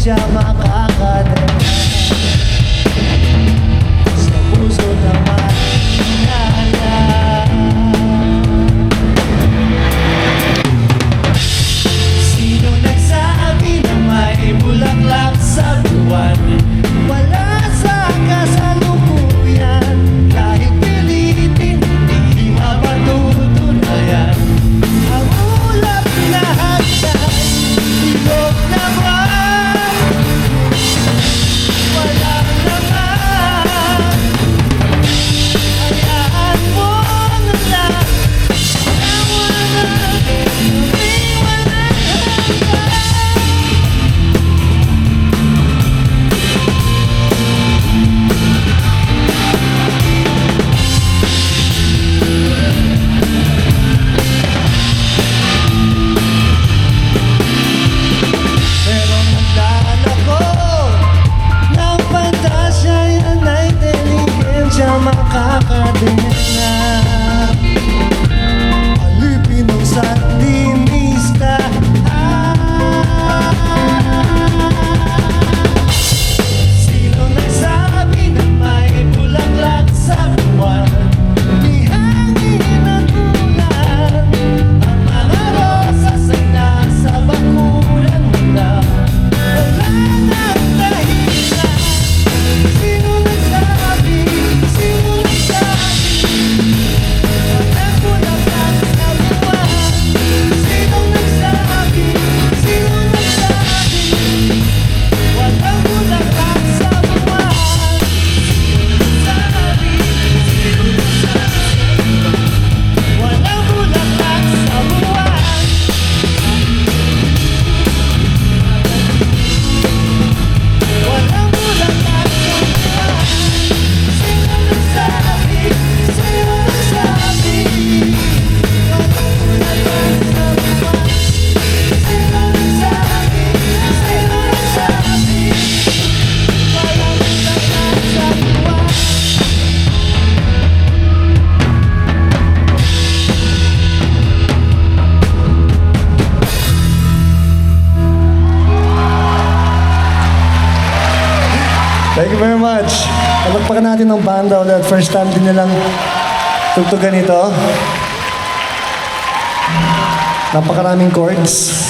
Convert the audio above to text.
pajama ka Thank you very much. Palagpakan natin ng banda ulit. First time din nilang tugtugan ito. Napakaraming chords.